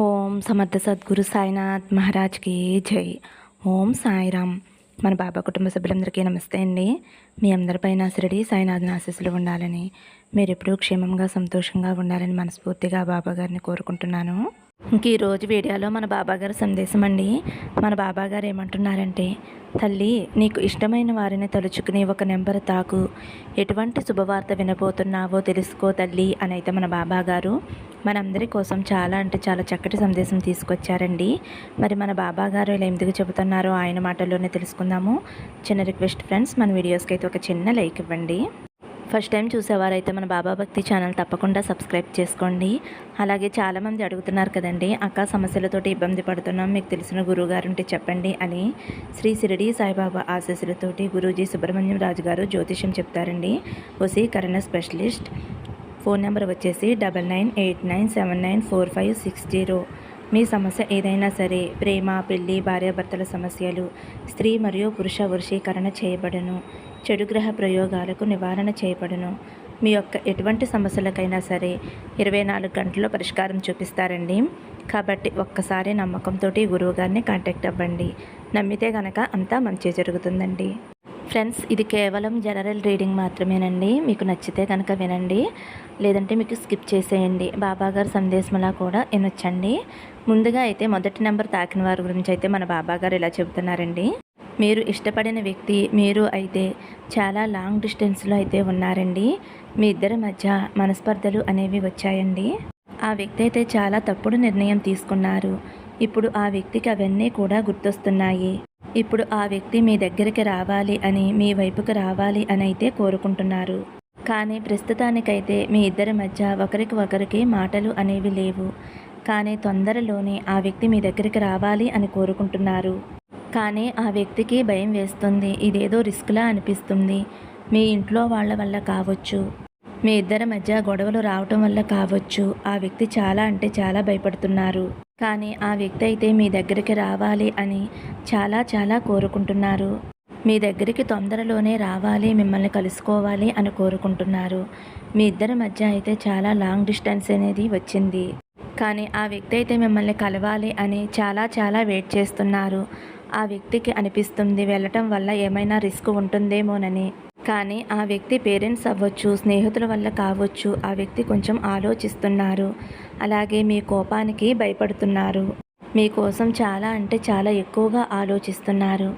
ఓం సమర్థ సద్గురు సాయినాథ్ మహారాజ్కి జై. ఓం సాయిరామ్. మన బాబా కుటుంబ సభ్యులందరికీ నమస్తే అండి. మీ అందరిపైన శిరడి సాయినాథ్ ఆశీస్సులు ఉండాలని మీరు ఎప్పుడూ క్షేమంగా సంతోషంగా ఉండాలని మనస్ఫూర్తిగా బాబా గారిని కోరుకుంటున్నాను. ఇంక ఈరోజు వీడియోలో మన బాబాగారి సందేశం అండి. మన బాబాగారు ఏమంటున్నారంటే తల్లి నీకు ఇష్టమైన వారిని తలుచుకుని ఒక నెంబర్ తాకు. ఎటువంటి శుభవార్త వినబోతున్నావో తెలుసుకో తల్లి అని అయితే మన బాబాగారు మనందరి కోసం చాలా అంటే చాలా చక్కటి సందేశం తీసుకొచ్చారండి. మరి మన బాబా గారు ఇలా ఎందుకు చెబుతున్నారో ఆయన మాటల్లోనే తెలుసుకుందాము. చిన్న రిక్వెస్ట్ ఫ్రెండ్స్ మన వీడియోస్కి అయితే ఒక చిన్న లైక్ ఇవ్వండి. ఫస్ట్ టైం చూసేవారైతే మన బాబా భక్తి ఛానల్ తప్పకుండా సబ్స్క్రైబ్ చేసుకోండి. అలాగే చాలామంది అడుగుతున్నారు కదండి అక్క సమస్యలతోటి ఇబ్బంది పడుతున్నాం మీకు తెలిసిన గురువుగారు ఉంటే చెప్పండి అని శ్రీ సిరిడి సాయిబాబా ఆశీస్సులతోటి గురూజీ సుబ్రహ్మణ్యం రాజు గారు జ్యోతిష్యం చెప్తారండి. వసీకరణ స్పెషలిస్ట్. ఫోన్ నెంబర్ వచ్చేసి double nine eight nine seven nine four five six zero. మీ సమస్య ఏదైనా సరే ప్రేమ పెళ్ళి భార్యాభర్తల సమస్యలు స్త్రీ మరియు పురుష వృషీకరణ చేయబడును. చెడు గ్రహ ప్రయోగాలకు నివారణ చేయబడును. మీ యొక్క ఎటువంటి సమస్యలకైనా సరే ఇరవై నాలుగు గంటల్లో పరిష్కారం చూపిస్తారండి. కాబట్టి ఒక్కసారి నమ్మకంతో గురువుగారిని కాంటాక్ట్ అవ్వండి. నమ్మితే గనక అంతా మంచి జరుగుతుందండి. ఫ్రెండ్స్ ఇది కేవలం జనరల్ రీడింగ్ మాత్రమేనండి. మీకు నచ్చితే కనుక వినండి. లేదంటే మీకు స్కిప్ చేసేయండి. బాబాగారు సందేశంలా కూడా వినొచ్చండి. ముందుగా అయితే మొదటి నెంబర్ తాకిన వారి గురించి అయితే మన బాబాగారు ఇలా చెబుతున్నారండి. మీరు ఇష్టపడిన వ్యక్తి మీరు అయితే చాలా లాంగ్ డిస్టెన్స్లో అయితే ఉన్నారండి. మీ ఇద్దరి మధ్య మనస్పర్ధలు అనేవి వచ్చాయండి. ఆ వ్యక్తి అయితే చాలా తప్పుడు నిర్ణయం తీసుకున్నారు. ఇప్పుడు ఆ వ్యక్తికి అవన్నీ కూడా గుర్తొస్తున్నాయి. ఇప్పుడు ఆ వ్యక్తి మీ దగ్గరికి రావాలి అని మీ వైపుకి రావాలి అని అయితే కోరుకుంటున్నారు. కానీ ప్రస్తుతానికైతే మీ ఇద్దరి మధ్య ఒకరికి ఒకరికి మాటలు అనేవి లేవు. కానీ తొందరలోనే ఆ వ్యక్తి మీ దగ్గరికి రావాలి అని కోరుకుంటున్నారు. కానీ ఆ వ్యక్తికి భయం వేస్తుంది. ఇదేదో రిస్క్లా అనిపిస్తుంది. మీ ఇంట్లో వాళ్ళ వల్ల కావచ్చు. మీ ఇద్దరి మధ్య గొడవలు రావటం వల్ల కావచ్చు. ఆ వ్యక్తి చాలా అంటే చాలా భయపడుతున్నారు. కానీ ఆ వ్యక్తి అయితే మీ దగ్గరికి రావాలి అని చాలా చాలా కోరుకుంటున్నారు. మీ దగ్గరికి తొందరలోనే రావాలి మిమ్మల్ని కలుసుకోవాలి అని కోరుకుంటున్నారు. మీ ఇద్దరి మధ్య అయితే చాలా లాంగ్ డిస్టెన్స్ అనేది వచ్చింది. కానీ ఆ వ్యక్తి అయితే మిమ్మల్ని కలవాలి అని చాలా చాలా వెయిట్ చేస్తున్నారు. ఆ వ్యక్తికి అనిపిస్తుంది వెళ్ళటం వల్ల ఏమైనా రిస్క్ ఉంటుందేమోనని. కానీ ఆ వ్యక్తి పేరెంట్స్ అవ్వచ్చు స్నేహితుల వల్ల కావచ్చు ఆ వ్యక్తి కొంచెం ఆలోచిస్తున్నారు. అలాగే మీ కోపానికి భయపడుతున్నారు. మీకోసం చాలా అంటే చాలా ఎక్కువగా ఆలోచిస్తున్నారు.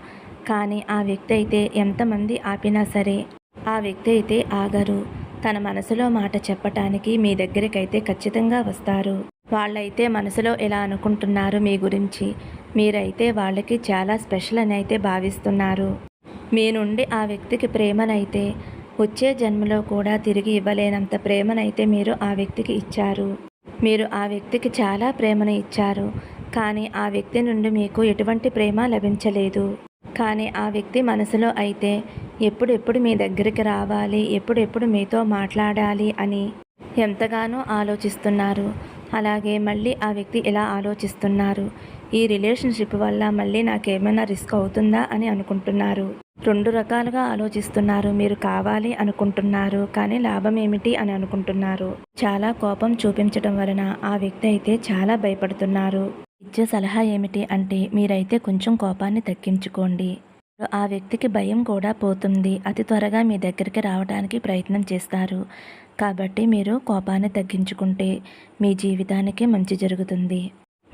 కానీ ఆ వ్యక్తి అయితే ఎంతమంది ఆపినా సరే ఆ వ్యక్తి అయితే ఆగరు. తన మనసులో మాట చెప్పటానికి మీ దగ్గరికైతే ఖచ్చితంగా వస్తారు. వాళ్ళైతే మనసులో ఎలా అనుకుంటున్నారు మీ గురించి? మీరైతే వాళ్ళకి చాలా స్పెషల్ అని అయితే భావిస్తున్నారు. మీ నుండి ఆ వ్యక్తికి ప్రేమనైతే వచ్చే జన్మలో కూడా తిరిగి ఇవ్వలేనంత ప్రేమనైతే మీరు ఆ వ్యక్తికి ఇచ్చారు. మీరు ఆ వ్యక్తికి చాలా ప్రేమను ఇచ్చారు. కానీ ఆ వ్యక్తి నుండి మీకు ఎటువంటి ప్రేమ లభించలేదు. కానీ ఆ వ్యక్తి మనసులో అయితే ఎప్పుడెప్పుడు మీ దగ్గరికి రావాలి ఎప్పుడెప్పుడు మీతో మాట్లాడాలి అని ఎంతగానో ఆలోచిస్తున్నారు. అలాగే మళ్ళీ ఆ వ్యక్తి ఎలా ఆలోచిస్తున్నారు. ఈ రిలేషన్షిప్ వల్ల మళ్ళీ నాకేమైనా రిస్క్ అవుతుందా అని అనుకుంటున్నారు. రెండు రకాలుగా ఆలోచిస్తున్నారు. మీరు కావాలి అనుకుంటున్నారు కానీ లాభం ఏమిటి అని అనుకుంటున్నారు. చాలా కోపం చూపించడం వలన ఆ వ్యక్తి అయితే చాలా భయపడుతున్నారు. ఇచ్చే సలహా ఏమిటి అంటే మీరైతే కొంచెం కోపాన్ని తగ్గించుకోండి. ఆ వ్యక్తికి భయం కూడా పోతుంది. అతి త్వరగా మీ దగ్గరికి రావడానికి ప్రయత్నం చేస్తారు. కాబట్టి మీరు కోపాన్ని తగ్గించుకుంటే మీ జీవితానికి మంచి జరుగుతుంది.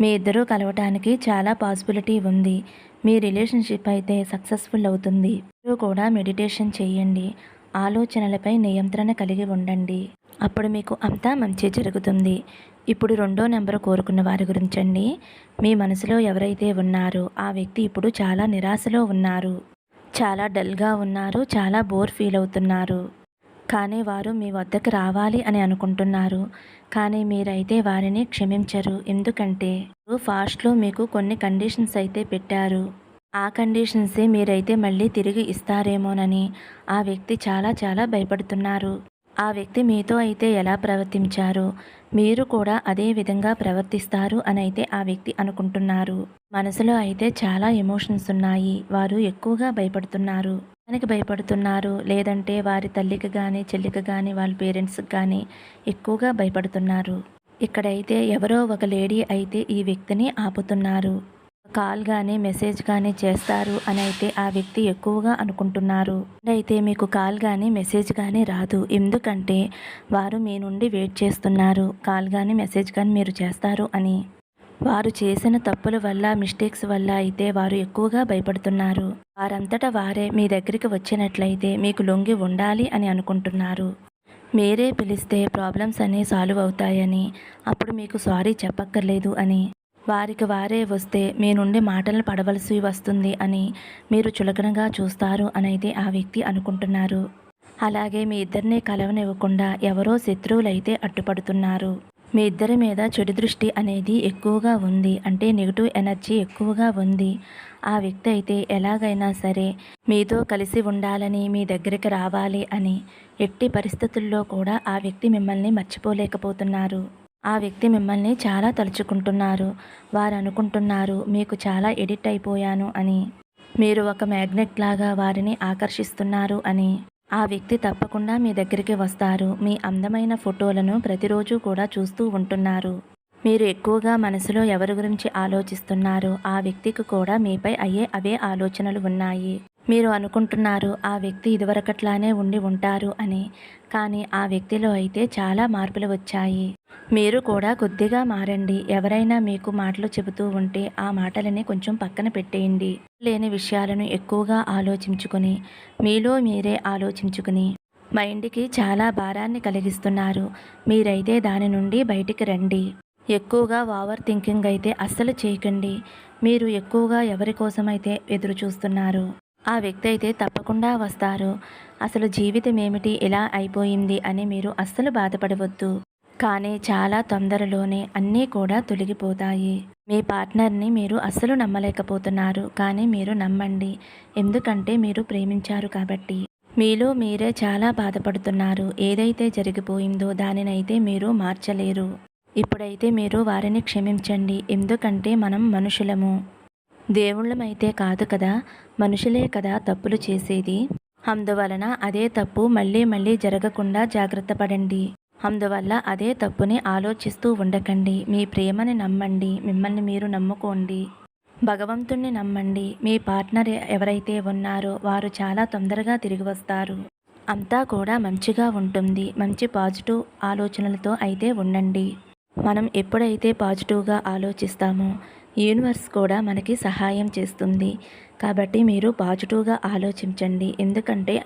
మీ ఇద్దరూ కలవటానికి చాలా పాసిబిలిటీ ఉంది. మీ రిలేషన్షిప్ అయితే సక్సెస్ఫుల్ అవుతుంది. మీరు కూడా మెడిటేషన్ చేయండి. ఆలోచనలపై నియంత్రణ కలిగి ఉండండి. అప్పుడు మీకు అంతా మంచి జరుగుతుంది. ఇప్పుడు రెండో నెంబర్ కోరుకున్న వారి గురించండి. మీ మనసులో ఎవరైతే ఉన్నారో ఆ వ్యక్తి ఇప్పుడు చాలా నిరాశలో ఉన్నారు. చాలా డల్గా ఉన్నారు. చాలా బోర్ ఫీల్ అవుతున్నారు. కానీ వారు మీ వద్దకు రావాలి అని అనుకుంటున్నారు. కానీ మీరైతే వారిని క్షమించరు. ఎందుకంటే ఫాస్ట్లో మీకు కొన్ని కండిషన్స్ అయితే పెట్టారు. ఆ కండిషన్సే మీరైతే మళ్ళీ తిరిగి ఇస్తారేమోనని ఆ వ్యక్తి చాలా చాలా భయపడుతున్నారు. ఆ వ్యక్తి మీతో అయితే ఎలా ప్రవర్తించారో? మీరు కూడా అదే విధంగా ప్రవర్తిస్తారు అని అయితే ఆ వ్యక్తి అనుకుంటున్నారు. మనసులో అయితే చాలా ఎమోషన్స్ ఉన్నాయి. వారు ఎక్కువగా భయపడుతున్నారు. దానికి భయపడుతున్నారు. లేదంటే వారి తల్లికి కానీ చెల్లికి కానీ వాళ్ళ పేరెంట్స్కి కానీ ఎక్కువగా భయపడుతున్నారు. ఇక్కడైతే ఎవరో ఒక లేడీ అయితే ఈ వ్యక్తిని ఆపుతున్నారు. కాల్ కానీ మెసేజ్ కానీ చేస్తారు అని అయితే ఆ వ్యక్తి ఎక్కువగా అనుకుంటున్నారు. అయితే మీకు కాల్ కానీ మెసేజ్ కానీ రాదు. ఎందుకంటే వారు మీ నుండి వెయిట్ చేస్తున్నారు. కాల్ కానీ మెసేజ్ కానీ మీరు చేస్తారు అని. వారు చేసిన తప్పుల వల్ల మిస్టేక్స్ వల్ల అయితే వారు ఎక్కువగా భయపడుతున్నారు. వారంతటా వారే మీ దగ్గరికి వచ్చినట్లయితే మీకు లొంగి ఉండాలి అని అనుకుంటున్నారు. మీరే పిలిస్తే ప్రాబ్లమ్స్ అన్నీ సాల్వ్ అవుతాయని అప్పుడు మీకు సారీ చెప్పక్కర్లేదు అని. వారికి వారే వస్తే మీ నుండి మాటలు పడవలసి వస్తుంది అని మీరు చులకనగా చూస్తారు అనైతే ఆ వ్యక్తి అనుకుంటున్నారు. అలాగే మీ ఇద్దరిని కలవనివ్వకుండా ఎవరో శత్రువులైతే అడ్డుపడుతున్నారు. మీ ఇద్దరి మీద చెడు దృష్టి అనేది ఎక్కువగా ఉంది అంటే నెగిటివ్ ఎనర్జీ ఎక్కువగా ఉంది. ఆ వ్యక్తి అయితే ఎలాగైనా సరే మీతో కలిసి ఉండాలని మీ దగ్గరికి రావాలి అని ఎట్టి పరిస్థితుల్లో కూడా ఆ వ్యక్తి మిమ్మల్ని మర్చిపోలేకపోతున్నారు. ఆ వ్యక్తి మిమ్మల్ని చాలా తలుచుకుంటున్నారు. వారు అనుకుంటున్నారు మీకు చాలా ఎడిట్ అయిపోయాను అని. మీరు ఒక మ్యాగ్నెట్ లాగా వారిని ఆకర్షిస్తున్నారు అని. ఆ వ్యక్తి తప్పకుండా మీ దగ్గరికి వస్తారు. మీ అందమైన ఫోటోలను ప్రతిరోజు కూడా చూస్తూ ఉంటున్నారు. మీరు ఎక్కువగా మనసులో ఎవరి గురించి ఆలోచిస్తున్నారు? ఆ వ్యక్తికి కూడా మీపై అయ్యే అవే ఆలోచనలు ఉన్నాయి. మీరు అనుకుంటున్నారు ఆ వ్యక్తి ఇదివరకట్లానే ఉండి ఉంటారు అని. కానీ ఆ వ్యక్తిలో అయితే చాలా మార్పులు వచ్చాయి. మీరు కూడా కొద్దిగా మారండి. ఎవరైనా మీకు మాటలు చెబుతూ ఉంటే ఆ మాటలని కొంచెం పక్కన పెట్టేయండి. లేని విషయాలను ఎక్కువగా ఆలోచించుకొని మీలో మీరే ఆలోచించుకుని మైండ్కి చాలా భారాన్ని కలిగిస్తున్నారు. మీరైతే దాని నుండి బయటికి రండి. ఎక్కువగా ఓవర్ థింకింగ్ అయితే అస్సలు చేయకండి. మీరు ఎక్కువగా ఎవరి కోసమైతే ఎదురు చూస్తున్నారు? ఆ వ్యక్తి అయితే తప్పకుండా వస్తారు. అసలు జీవితం ఏమిటి? ఇలా అయిపోయింది అని మీరు అస్సలు బాధపడవద్దు. కానీ చాలా తొందరలోనే అన్నీ కూడా తొలగిపోతాయి. మీ పార్ట్నర్ని మీరు అస్సలు నమ్మలేకపోతున్నారు కానీ మీరు నమ్మండి. ఎందుకంటే మీరు ప్రేమించారు కాబట్టి. మీలో మీరే చాలా బాధపడుతున్నారు. ఏదైతే జరిగిపోయిందో దానినైతే మీరు మార్చలేరు. ఇప్పుడైతే మీరు వారిని క్షమించండి. ఎందుకంటే మనం మనుషులము. దేవుళ్ళమైతే కాదు కదా మనుషులే కదా తప్పులు చేసేది. అందువలన అదే తప్పు మళ్ళీ మళ్ళీ జరగకుండా జాగ్రత్త పడండి. అందువల్ల అదే తప్పుని ఆలోచిస్తూ ఉండకండి. మీ ప్రేమని నమ్మండి. మిమ్మల్ని మీరు నమ్ముకోండి. భగవంతుణ్ణి నమ్మండి. మీ పార్ట్నర్ ఎవరైతే ఉన్నారో వారు చాలా తొందరగా తిరిగి వస్తారు. అంతా కూడా మంచిగా ఉంటుంది. మంచి పాజిటివ్ ఆలోచనలతో అయితే ఉండండి. మనం ఎప్పుడైతే పాజిటివ్గా ఆలోచిస్తామో యూనివర్స్ కూడా మనకి సహాయం చేస్తుంది. కాబట్టి మీరు పాజిటివ్గా ఆలోచించండి. ఎందుకంటే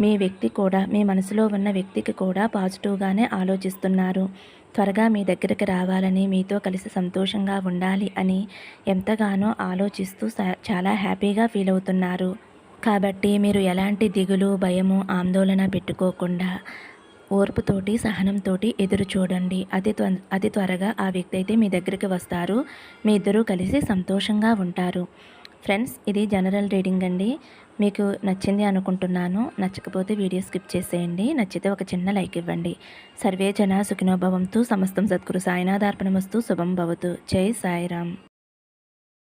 మీ వ్యక్తి కూడా మీ మనసులో ఉన్న వ్యక్తికి కూడా పాజిటివ్గానే ఆలోచిస్తున్నారు. త్వరగా మీ దగ్గరికి రావాలని మీతో కలిసి సంతోషంగా ఉండాలి అని ఎంతగానో ఆలోచిస్తూ స- చాలా హ్యాపీగా ఫీల్ అవుతున్నారు. కాబట్టి మీరు ఎలాంటి దిగులు భయము ఆందోళన పెట్టుకోకుండా ఓర్పుతోటి సహనంతోటి ఎదురు చూడండి అతి త్వ అతి త్వరగా ఆ వ్యక్తి అయితే మీ దగ్గరికి వస్తారు. మీ ఇద్దరూ కలిసి సంతోషంగా ఉంటారు. ఫ్రెండ్స్ ఇది జనరల్ రీడింగ్ అండి. మీకు నచ్చింది అనుకుంటున్నాను నచ్చకపోతే వీడియో స్కిప్ చేసేయండి. నచ్చితే ఒక చిన్న లైక్ ఇవ్వండి. సర్వే జన సుఖినోభవంతు సమస్తం సద్గురు సాయినాథార్పణమస్తు శుభం భవతు. జై సాయిరామ్.